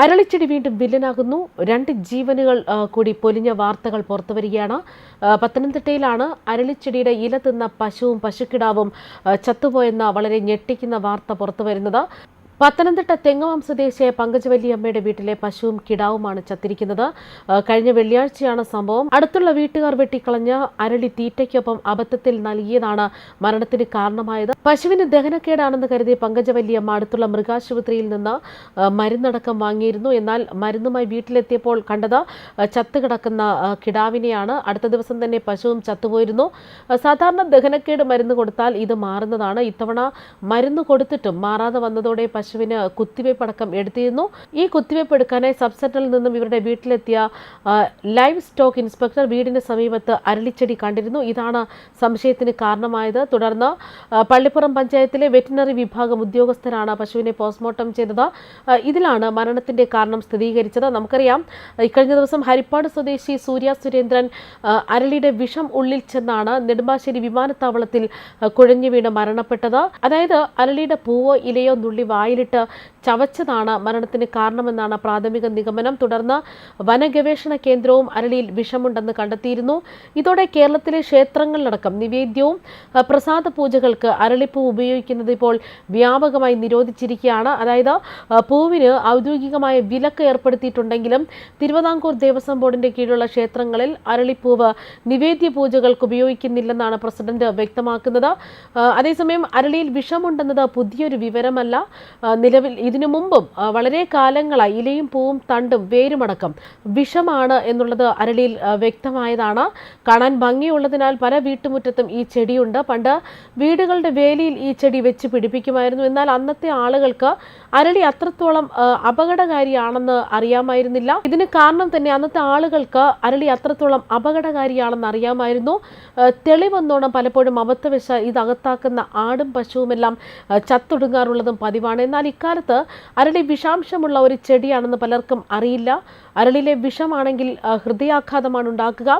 അരളിച്ചെടി വീണ്ടും വില്ലനാകുന്നു. രണ്ട് ജീവനുകൾ കൂടി പൊലിഞ്ഞ വാർത്തകൾ പുറത്തുവരികയാണ്. പത്തനംതിട്ടയിലാണ് അരളിച്ചെടിയുടെ ഇല തിന്ന പശുവും പശുക്കിടാവും ചത്തുപോയെന്ന വളരെ ഞെട്ടിക്കുന്ന വാർത്ത പുറത്തുവരുന്നത്. പത്തനംതിട്ട തെങ്ങമാം സ്വദേശിയായ പങ്കജവല്ലിയമ്മയുടെ വീട്ടിലെ പശുവും കിടാവുമാണ് ചത്തിരിക്കുന്നത്. കഴിഞ്ഞ വെള്ളിയാഴ്ചയാണ് സംഭവം. അടുത്തുള്ള വീട്ടുകാർ വെട്ടിക്കളഞ്ഞ അരളി തീറ്റയ്ക്കൊപ്പം അബദ്ധത്തിൽ നൽകിയതാണ് മരണത്തിന് കാരണമായത്. പശുവിന് ദഹനക്കേടാണെന്ന് കരുതി പങ്കജവല്ലിയമ്മ അടുത്തുള്ള മൃഗാശുപത്രിയിൽ നിന്ന് മരുന്നടക്കം വാങ്ങിയിരുന്നു. എന്നാൽ മരുന്നുമായി വീട്ടിലെത്തിയപ്പോൾ കണ്ടത് ചത്തുകിടക്കുന്ന കിടാവിനെയാണ്. അടുത്ത ദിവസം തന്നെ പശുവും ചത്തുപോയിരുന്നു. സാധാരണ ദഹനക്കേട് മരുന്ന് കൊടുത്താൽ ഇത് മാറുന്നതാണ്. ഇത്തവണ മരുന്ന് കൊടുത്തിട്ടും മാറാതെ വന്നതോടെ പശുവിന് കുത്തിവയ്പ് അടക്കം എടുത്തിരുന്നു. ഈ കുത്തിവയ്പ് എടുക്കാനായി സബ് സെന്ററിൽ നിന്നും ഇവരുടെ വീട്ടിലെത്തിയ ലൈവ് സ്റ്റോക്ക് ഇൻസ്പെക്ടർ വീടിന് സമീപത്ത് അരളിച്ചെടി കണ്ടിരുന്നു. ഇതാണ് സംശയത്തിന് കാരണമായത്. തുടർന്ന് പള്ളിപ്പുറം പഞ്ചായത്തിലെ വെറ്റിനറി വിഭാഗം ഉദ്യോഗസ്ഥരാണ് പശുവിനെ പോസ്റ്റ്മോർട്ടം ചെയ്തത്. ഇതിലാണ് മരണത്തിന്റെ കാരണം സ്ഥിരീകരിച്ചത്. നമുക്കറിയാം ഇക്കഴിഞ്ഞ ദിവസം ഹരിപ്പാട് സ്വദേശി സൂര്യ സുരേന്ദ്രൻ അരളിയുടെ വിഷം ഉള്ളിൽ ചെന്നാണ് നെടുമ്പാശ്ശേരി വിമാനത്താവളത്തിൽ കുഴഞ്ഞു വീണ് മരണപ്പെട്ടത്. അതായത് അരളിയുടെ പൂവോ ഇലയോ നുള്ളി വായിലിട്ട് ചവച്ചതാണ് മരണത്തിന് കാരണമെന്നാണ് പ്രാഥമിക നിഗമനം. തുടർന്ന് വനഗവേഷണ കേന്ദ്രവും അരളിയിൽ വിഷമുണ്ടെന്ന് കണ്ടെത്തിയിരുന്നു. ഇതോടെ കേരളത്തിലെ ക്ഷേത്രങ്ങളിലടക്കം നിവേദ്യവും പ്രസാദ പൂജകൾക്ക് അരളിപ്പൂ ഉപയോഗിക്കുന്നത് ഇപ്പോൾ വ്യാപകമായി നിരോധിച്ചിരിക്കുകയാണ്. അതായത് പൂവിന് ഔദ്യോഗികമായ വിലക്ക് ഏർപ്പെടുത്തിയിട്ടുണ്ടെങ്കിലും തിരുവിതാംകൂർ ദേവസ്വം ബോർഡിന്റെ കീഴിലുള്ള ക്ഷേത്രങ്ങളിൽ അരളിപ്പൂവ് നിവേദ്യ പൂജകൾക്ക് ഉപയോഗിക്കുന്നില്ലെന്നാണ് പ്രസിഡന്റ് വ്യക്തമാക്കുന്നത്. അതേസമയം അരളിയിൽ വിഷമുണ്ടെന്നത് പുതിയൊരു വിവരമല്ല. നിലവിൽ ഇതിനു മുമ്പും വളരെ കാലങ്ങളായി ഇലയും പൂവും തണ്ടും വേരുമടക്കം വിഷമാണ് എന്നുള്ളത് അരളിയിൽ വ്യക്തമായതാണ്. കാണാൻ ഭംഗിയുള്ളതിനാൽ പല വീട്ടുമുറ്റത്തും ഈ ചെടിയുണ്ട്. പണ്ട് വീടുകളുടെ വേലിയിൽ ഈ ചെടി വെച്ച് പിടിപ്പിക്കുമായിരുന്നു. എന്നാൽ അന്നത്തെ ആളുകൾക്ക് അരളി അത്രത്തോളം അപകടകാരിയാണെന്ന് അറിയാമായിരുന്നില്ല. ഇതിന് കാരണം തന്നെ അന്നത്തെ ആളുകൾക്ക് അരളി അത്രത്തോളം അപകടകാരിയാണെന്ന് അറിയാമായിരുന്നു. തെളിവെന്നോണം പലപ്പോഴും അബദ്ധവശ ഇത് അകത്താക്കുന്ന ആടും പശുവുമെല്ലാം ചത്തൊടുങ്ങാറുള്ളതും പതിവാണ്. എന്നാൽ ഇക്കാലത്ത് അരളി വിഷാംശമുള്ള ഒരു ചെടിയാണെന്ന് പലർക്കും അറിയില്ല. അരളിലെ വിഷമാണെങ്കിൽ ഹൃദയാഘാതമാണ് ഉണ്ടാക്കുക.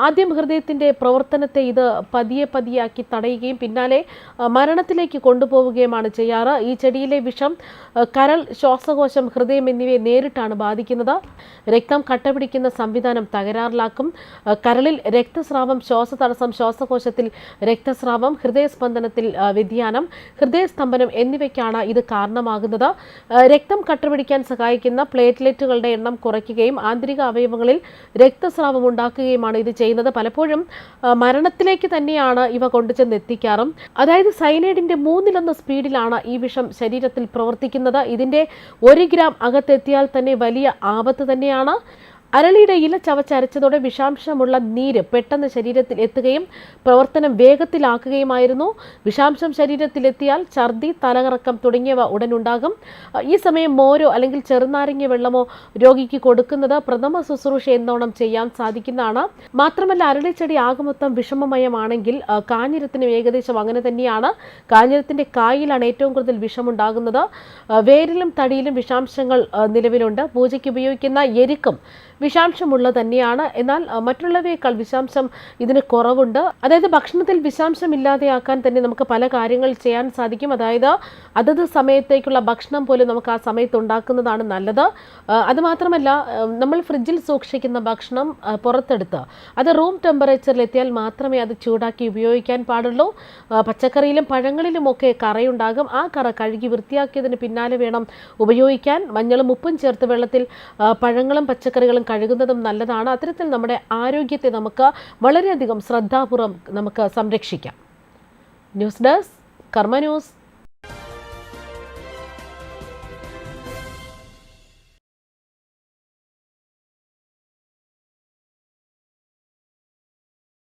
ആദ്യം ഹൃദയത്തിന്റെ പ്രവർത്തനത്തെ ഇത് പതിയെ പതിയാക്കി തടയുകയും പിന്നാലെ മരണത്തിലേക്ക് കൊണ്ടുപോവുകയുമാണ് ചെയ്യാറ്. ഈ ചെടിയിലെ വിഷം കരൾ ശ്വാസകോശം ഹൃദയം എന്നിവയെ നേരിട്ടാണ് ബാധിക്കുന്നത്. രക്തം കട്ടപിടിക്കുന്ന സംവിധാനം തകരാറിലാക്കും. കരളിൽ രക്തസ്രാവം ശ്വാസതടസ്സം ശ്വാസകോശത്തിൽ രക്തസ്രാവം ഹൃദയസ്പന്ദനത്തിൽ വ്യതിയാനം ഹൃദയസ്തംഭനം എന്നിവയ്ക്കാണ് ഇത് കാരണമാകുന്നത്. രക്തം കട്ടപിടിക്കാൻ സഹായിക്കുന്ന പ്ലേറ്റ്ലെറ്റുകളുടെ എണ്ണം കുറയ്ക്കുകയും ആന്തരിക അവയവങ്ങളിൽ രക്തസ്രാവം ഉണ്ടാക്കുകയുമാണ് ഇത് ചെയ്യുന്നത്. പലപ്പോഴും മരണത്തിലേക്ക് തന്നെയാണ് ഇവ കൊണ്ടുചെന്ന് എത്തിക്കാറും അതായത് സൈനൈഡിന്റെ മൂന്നിലൊന്ന് സ്പീഡിലാണ് ഈ വിഷം ശരീരത്തിൽ പ്രവർത്തിക്കുന്നത്. ഇതിന്റെ ഒരു ഗ്രാം അകത്തെത്തിയാൽ തന്നെ വലിയ ആപത്ത് തന്നെയാണ്. അരളിയുടെ ഇല ചവച്ചരച്ചതോടെ വിഷാംശമുള്ള നീര് പെട്ടെന്ന് ശരീരത്തിൽ എത്തുകയും പ്രവർത്തനം വേഗത്തിലാക്കുകയുമായിരുന്നു. വിഷാംശം ശരീരത്തിലെത്തിയാൽ ഛർദി തലകറക്കം തുടങ്ങിയവ ഉടനുണ്ടാകും. ഈ സമയം മോരോ അല്ലെങ്കിൽ ചെറുനാരങ്ങ വെള്ളമോ രോഗിക്ക് കൊടുക്കുന്നത് പ്രഥമ ശുശ്രൂഷ എന്നോണം ചെയ്യാൻ സാധിക്കുന്നതാണ്. മാത്രമല്ല അരളിച്ചെടി ആകമൊത്തം വിഷമമയമാണെങ്കിൽ കാഞ്ഞിരത്തിന് ഏകദേശം അങ്ങനെ തന്നെയാണ്. കാഞ്ഞിരത്തിന്റെ കായിലാണ് ഏറ്റവും കൂടുതൽ വിഷമുണ്ടാകുന്നത്. വേരിലും തടിയിലും വിഷാംശങ്ങൾ നിലവിലുണ്ട്. പൂജയ്ക്ക് ഉപയോഗിക്കുന്ന എരുക്കും വിഷാംശമുള്ള തന്നെയാണ്. എന്നാൽ മറ്റുള്ളവയേക്കാൾ വിഷാംശം ഇതിന് കുറവുണ്ട്. അതായത് ഭക്ഷണത്തിൽ വിഷാംശം ഇല്ലാതെയാക്കാൻ തന്നെ നമുക്ക് പല കാര്യങ്ങൾ ചെയ്യാൻ സാധിക്കും. അതായത് അതത് സമയത്തേക്കുള്ള ഭക്ഷണം പോലും നമുക്ക് ആ സമയത്ത് ഉണ്ടാക്കുന്നതാണ് നല്ലത് അതുമാത്രമല്ല നമ്മൾ ഫ്രിഡ്ജിൽ സൂക്ഷിക്കുന്ന ഭക്ഷണം പുറത്തെടുത്ത് അത് റൂം ടെമ്പറേച്ചറിൽ എത്തിയാൽ മാത്രമേ അത് ചൂടാക്കി ഉപയോഗിക്കാൻ പാടുള്ളൂ. പച്ചക്കറിയിലും പഴങ്ങളിലുമൊക്കെ കറയുണ്ടാകും. ആ കറ കഴുകി വൃത്തിയാക്കിയതിന് പിന്നാലെ വേണം ഉപയോഗിക്കാൻ. മഞ്ഞളും ഉപ്പും ചേർത്ത് വെള്ളത്തിൽ പഴങ്ങളും പച്ചക്കറികളും കഴുകുന്നതും നല്ലതാണ്. അത്തരത്തിൽ നമ്മുടെ ആരോഗ്യത്തെ നമുക്ക് വളരെയധികം ശ്രദ്ധാപൂർവം നമുക്ക് സംരക്ഷിക്കാം. News desk Karma news.